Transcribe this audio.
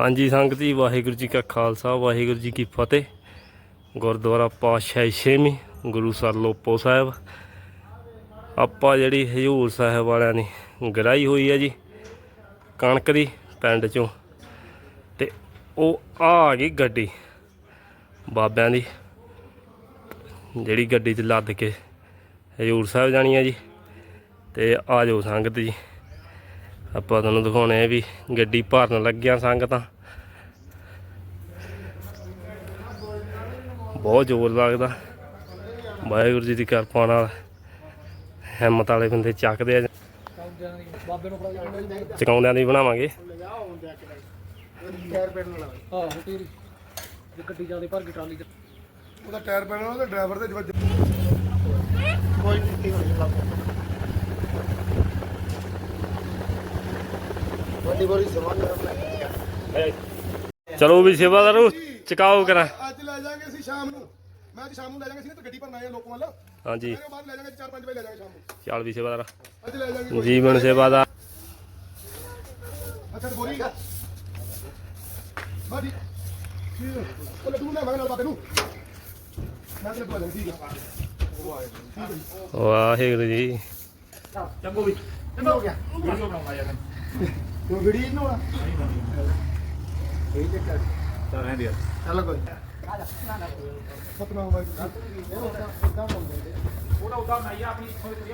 ਹਾਂਜੀ, ਸੰਗਤ ਜੀ, ਵਾਹਿਗੁਰੂ ਜੀ ਕਾ ਖਾਲਸਾ, ਵਾਹਿਗੁਰੂ ਜੀ ਕੀ ਫਤਿਹ। ਗੁਰਦੁਆਰਾ ਪਾਤਸ਼ਾਹ ਛੇਵੀਂ, ਗੁਰੂ ਸਰ ਲੋਪੋ ਸਾਹਿਬ। ਆਪਾਂ ਜਿਹੜੀ ਹਜੂਰ ਸਾਹਿਬ ਵਾਲਿਆਂ ਨੇ ਗਰਾਈ ਹੋਈ ਹੈ ਜੀ, ਕਣਕ ਦੀ ਪਿੰਡ ਚੋਂ। ਤੇ ਉਹ ਆ ਆ ਗਈ ਗੱਡੀ ਬਾਬਿਆਂ ਦੀ, ਜਿਹੜੀ ਗੱਡੀ 'ਚ ਲੱਦ ਕੇ ਹਜੂਰ ਸਾਹਿਬ ਜਾਣੀ ਹੈ ਜੀ। ਤੇ ਆ ਜਾਓ ਸੰਗਤ ਜੀ। ਆਪਾਂ ਤੁਹਾਨੂੰ ਦਿਖਾਉਣੇ ਆ ਵੀ ਗੱਡੀ ਭਰਨ ਲੱਗਿਆ ਸੰਗਤਾਂ। ਬਹੁਤ ਜ਼ੋਰ ਲੱਗਦਾ। ਵਾਹਿਗੁਰੂ ਜੀ ਦੀ ਕਿਰਪਾ ਨਾਲ ਹਿੰਮਤ ਵਾਲੇ ਬੰਦੇ ਚੱਕਦੇ ਆ। ਚਕਾਉਂਦਿਆਂ ਦੀ ਬਣਾਵਾਂਗੇ। ਟਾਇਰ ਪੈਣ ਵਾਲਾ ਆਹ ਤੇਰੀ। ਜੇ ਗੱਡੀ ਜਾਂਦੀ ਭਰ ਕੇ ਟਰਾਲੀ ਚ। ਉਹਦਾ ਟਾਇਰ ਪੈਣਾ ਉਹਦਾ ਡਰਾਈਵਰ ਦੇ ਜਵਾਬ ਕੋਈ ਨਹੀਂ ਚਲੋ ਵੀ ਸੇਵਾਦਾਰੋ ਚਕਾਓ ਕਰਾਂ। ਅੱਜ ਲੈ ਜਾਾਂਗੇ ਅਸੀਂ ਸ਼ਾਮ ਨੂੰ। ਮੈਂ ਅੱਜ ਸ਼ਾਮ ਨੂੰ ਲੈ ਜਾਾਂਗੇ ਅਸੀਂ ਨਾ ਤੇ ਗੱਡੀ ਭਰਨ ਆ ਲੋਕਾਂ ਵੱਲ। ਹਾਂਜੀ। ਇਹਦੇ ਬਾਅਦ ਲੈ ਜਾਾਂਗੇ 4-5 ਵਜੇ ਲੈ ਜਾਾਂਗੇ ਸ਼ਾਮ ਨੂੰ। ਚੱਲ ਵੀ ਸੇਵਾਦਾਰ ਅੱਜ ਲੈ ਜਾਾਂਗੇ ਜੀਵਨ ਸੇਵਾਦਾਰ। ਅੱਛਾ ਤੇ ਬੋਰੀ ਬਾਦੀ ਠੀਕ। ਹੈ ਉਹ ਤੂੰ ਲੈ ਮੈਂ ਨਾਲ ਬਾਬੇ ਨੂੰ। ਮੈਂ ਤੇ ਬੋਲਾਂ ਠੀਕ ਹੈ ਵਾਹਿਗੁਰੂ ਜੀ। ਕਿੰਨਾ ਹੋ ਗਿਆ। ਵੀਡੀਓ ਬਣਾਉਣਾ ਯਾਰ? ਤੂੰ ਵੀਡੀਓ ਨੂੰ ਆ ਇਹ ਤੇ ਕਰ ਚੱਲ ਰਹਿੰਦੀ ਚੱਲ ਕੋਈ ਸਤਨਾਮ ਵਾਹਿਗੁਰੂ ਉਹ ਉਦਾਂ ਉਦਾਂ ਬੋਲਦੇ ਉਹਦਾ ਉਦਾਂ ਬਣਾਈ ਆਪਣੀ ਥੋੜੀ ਥੋੜੀ